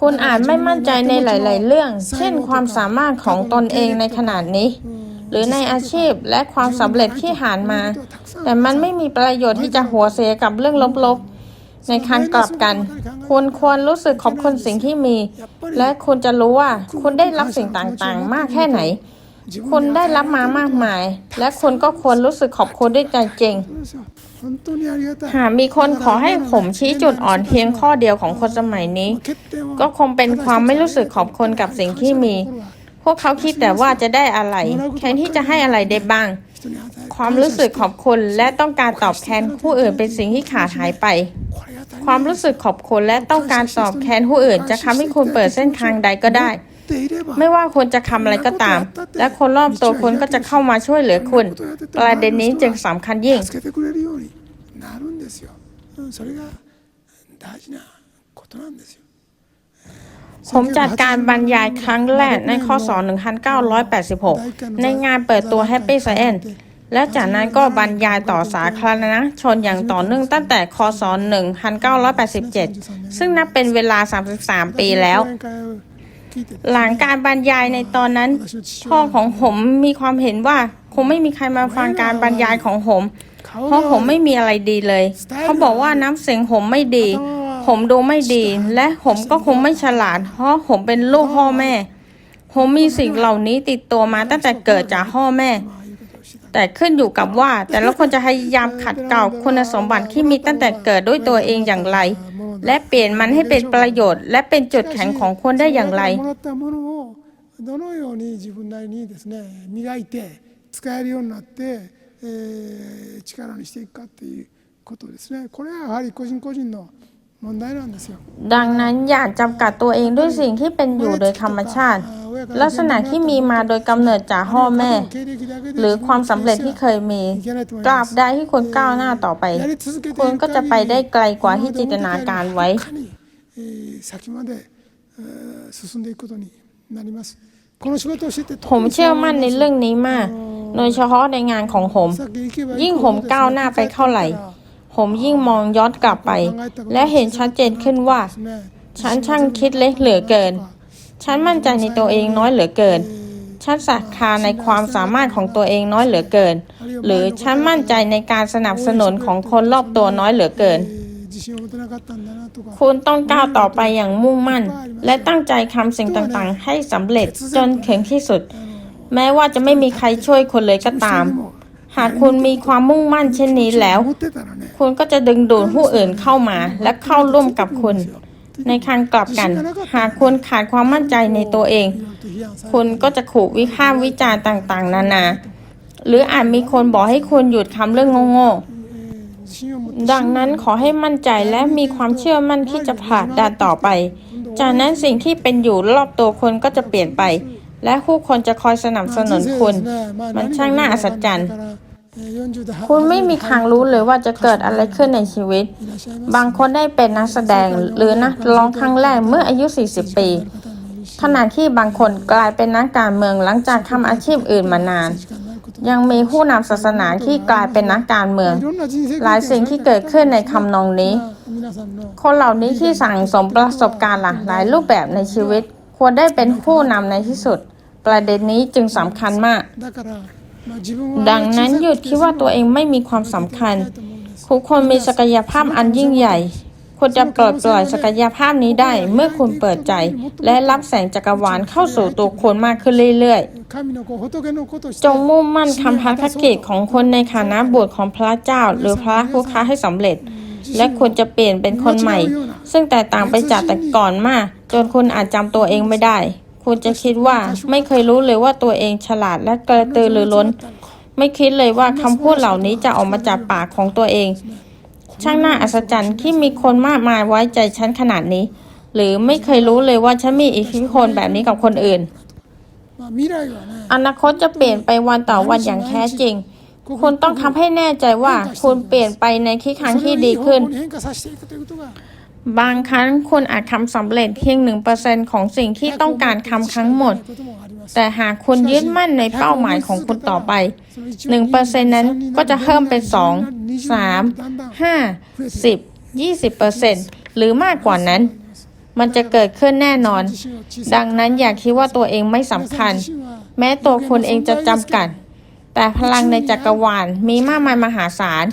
คุณอาจไม่มั่นใจในหลาย ๆ เรื่อง เช่น ความสามารถของตนเองในขนาดนี้ หรือในอาชีพและความสำเร็จที่หานมา แต่มันไม่มีประโยชน์ที่จะหัวเสียกับเรื่องลบ ๆ ในทางกลับกัน คุณควรรู้สึกขอบคุณสิ่งที่มี และคุณจะรู้ว่าคุณได้รับสิ่งต่าง ๆ มากแค่ไหน คนได้รับมามากมาย และคนก็ควรรู้สึกขอบคุณด้วยใจจริง หากมีคนขอให้ผมชี้จุดอ่อนเพียงข้อเดียวของคนสมัยนี้ ก็คงเป็นความไม่รู้สึกขอบคุณกับสิ่งที่มี พวกเขาคิดแต่ว่าจะได้อะไรแทนที่จะให้อะไรได้บ้าง ความรู้สึกขอบคุณและต้องการตอบแทนผู้อื่นเป็นสิ่งที่ขาดหายไป ความรู้สึกขอบคุณและต้องการตอบแทนผู้อื่น จะทำให้คุณเปิดเส้นทางใดก็ได้ ไม่ว่าคุณจะทำอะไรก็ตาม และคนรอบตัวคุณก็จะเข้ามาช่วยเหลือคุณ ประเด็นนี้จึงสำคัญยิ่งผมจัดการบรรยายครั้งแรกในข้อสอน1986 ในงานเปิดตัว Happy Science และจากนั้นก็บรรยายต่อสาธารณชนอย่างต่อเนื่องตั้งแต่คศ1987 ซึ่งนับเป็นเวลา 33 ปีแล้ว หลังการบรรยายในตอนนั้น พ่อของผมมีความเห็นว่าคงไม่มีใครมาฟังการบรรยายของผม เพราะผมไม่มีอะไรดีเลย เขาบอกว่าน้ำเสียงผมไม่ดี ผมดูไม่ดี และผมก็คงไม่ฉลาด เพราะผมเป็นลูกพ่อแม่ ผมมีสิ่งเหล่านี้ติดตัวมาตั้งแต่เกิดจากพ่อแม่ แต่ขึ้นอยู่กับว่า แต่ละคนจะพยายามขัดเกลาคุณสมบัติที่มีตั้งแต่เกิดด้วยตัวเองอย่างไร และเปลี่ยนมันให้เป็นประโยชน์ และเป็นจุดแข็งของคนได้อย่างไร もらったものをどのように自分なりにですね磨いて使えるようになって、えー力にしていくかっていうことですねこれはやはり個人個人の問題なんですよ ดังนั้นอย่าจำกัดตัวเองด้วยสิ่งที่เป็นอยู่โดยธรรมชาติ ลักษณะที่มีมาโดยกำเนิดจากพ่อแม่ หรือความสำเร็จที่เคยมีกราบได้ที่คุณก้าวหน้าต่อไป คุณก็จะไปได้ไกลกว่าที่จินตนาการไว้ผมเชื่อมั่นในเรื่องนี้มาก โดยเฉพาะในงานของผม ยิ่งผมก้าวหน้าไปเท่าไหร่ ผมยิ่งมองย้อนกลับไป และเห็นชัดเจนขึ้นว่า ฉันช่างคิดเล็กเหลือเกิน ฉันมั่นใจในตัวเองน้อยเหลือเกิน ฉันศรัทธาในความสามารถของตัวเองน้อยเหลือเกิน หรือฉันมั่นใจในการสนับสนุนของคนรอบตัวน้อยเหลือเกิน คุณต้องก้าวต่อไปอย่างมุ่งมั่น และตั้งใจทำสิ่งต่างๆ ให้สำเร็จจนถึงที่สุด แม้ว่าจะไม่มีใครช่วยคุณเลยก็ตาม หากคุณมีความมุ่งมั่นเช่นนี้แล้ว คุณก็จะดึงดูดผู้อื่นเข้ามาและเข้าร่วมกับคุณ ในทางกลับกัน หากคนขาดความมั่นใจในตัวเอง คนก็จะขู่วิพากษ์วิจาร์ต่างๆ นานา หรืออาจมีคนบอกให้คนหยุดคำเรื่องโง่ๆ ดังนั้นขอให้มั่นใจและมีความเชื่อมั่นที่จะผ่านด่านต่อไป จากนั้นสิ่งที่เป็นอยู่รอบตัวคนก็จะเปลี่ยนไป และผู้คนจะคอยสนับสนุนคุณ มันช่างน่าอัศจรรย์ คุณไม่มีทางรู้เลยว่าจะเกิดอะไรขึ้นในชีวิต บางคนได้เป็นนักแสดงหรือนักร้องครั้งแรกเมื่ออายุ 40 ปี ขณะที่บางคนกลายเป็นนักการเมืองหลังจากทำอาชีพอื่นมานาน ยังมีผู้นำศาสนาที่กลายเป็นนักการเมือง หลายสิ่งที่เกิดขึ้นในคำนองนี้ คนเหล่านี้ที่สั่งสมประสบการณ์หลากหลายรูปแบบในชีวิต ควรได้เป็นผู้นำในที่สุด ประเด็นนี้จึงสำคัญมาก ดังนั้นหยุดคิดว่าตัวเองไม่มีความสำคัญทุกคนมีศักยภาพอันยิ่งใหญ่คุณจะปลดปล่อยศักยภาพนี้ได้เมื่อคุณเปิดใจ และรับแสงจักรวาลเข้าสู่ตัวคุณมากขึ้นเรื่อยๆ จงมุ่งมั่นทำภารกิจของคนในฐานะบุตรของพระเจ้า หรือพระผู้ค้าให้สำเร็จ และคุณจะเปลี่ยนเป็นคนใหม่ ซึ่งแตกต่างไปจากแต่ก่อนมาก จนคุณอาจจำตัวเองไม่ได้ คุณจะคิดว่าไม่เคยรู้เลยว่าตัวเองฉลาดและกระตือรือร้น ไม่คิดเลยว่าคำพูดเหล่านี้จะออกมาจากปากของตัวเอง ช่างน่าอัศจรรย์ที่มีคนมากมายไว้ใจฉันขนาดนี้ หรือไม่เคยรู้เลยว่าฉันมีอิทธิพลแบบนี้กับคนอื่น อนาคตจะเปลี่ยนไปวันต่อวันอย่างแท้จริงคุณต้องทำให้แน่ใจว่าคุณเปลี่ยนไปในทิศทางที่ดีขึ้น บางครั้งคุณอาจทำสำเร็จเพียงหนึ่งเปอร์เซ็นของสิ่งที่ต้องการทำครั้งหมด แต่หากคุณยึดมั่นในเป้าหมายของคุณต่อไปหนึ่งเปอร์เซ็นนั้นก็จะเพิ่มเป็นสองสามห้าสิบยี่สิบเ2 3 5 10 20%หรือมากกว่านั้น มันจะเกิดขึ้นแน่นอน ดังนั้นอย่าคิดว่าตัวเองไม่สำคัญ แม้ตัวคุณเองจะจำกัด แต่พลังในจักรวาลมีมากมายมหาศาล